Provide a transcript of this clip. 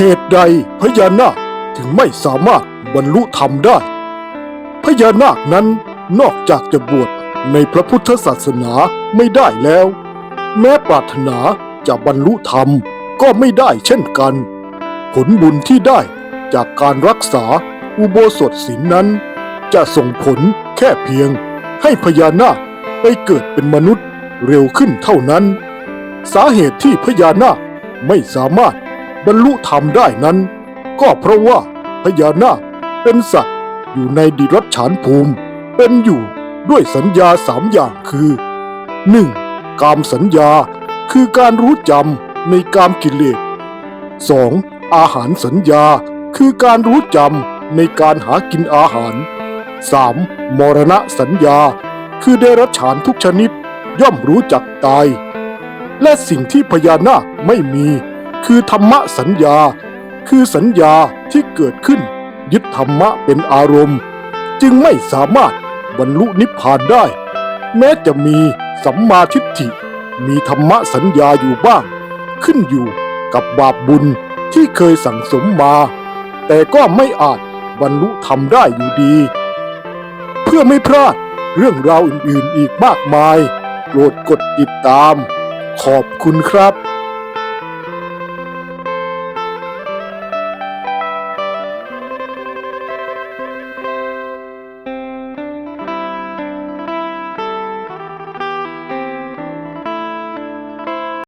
เหตุใดพญานาคถึงไม่สามารถบรรลุธรรมได้ พญานาคนั้นนอกจากจะบวชในพระพุทธศาสนาไม่ได้แล้ว แม้ปรารถนาจะบรรลุธรรมก็ไม่ได้เช่นกัน ผลบุญที่ได้จากการรักษาอุโบสถศีลนั้น จะส่งผลแค่เพียง ให้พญานาคไปเกิดเป็นมนุษย์เร็วขึ้นเท่านั้น สาเหตุที่พญานาคไม่สามารถ บรรลุธรรมได้นั้น ก็เพราะว่าพญานาคเป็นสัตว์อยู่ในดิรัจฉานภูมิ เป็นอยู่ด้วยสัญญาสามอย่างคือ 1. กามสัญญาคือการรู้จำในกามกิเลส 2. อาหารสัญญาคือการรู้จำในการหากินอาหาร 3. มรณะสัญญา คือเดรัจฉานทุกชนิดย่อมรู้จักตาย และสิ่งที่พญานาคไม่มี คือธรรมสัญญา คือสัญญาที่เกิดขึ้น ยึดธรรมะเป็นอารมณ์ จึงไม่สามารถบรรลุนิพพานได้ แม้จะมีสัมมาทิฏฐิ มีธรรมสัญญาอยู่บ้าง ขึ้นอยู่กับบาปบุญที่เคยสั่งสมมา แต่ก็ไม่อาจบรรลุธรรมได้อยู่ดี เพื่อไม่พลาดเรื่องราวอื่นๆอีกมากมาย โปรดกดติดตาม ขอบคุณครับ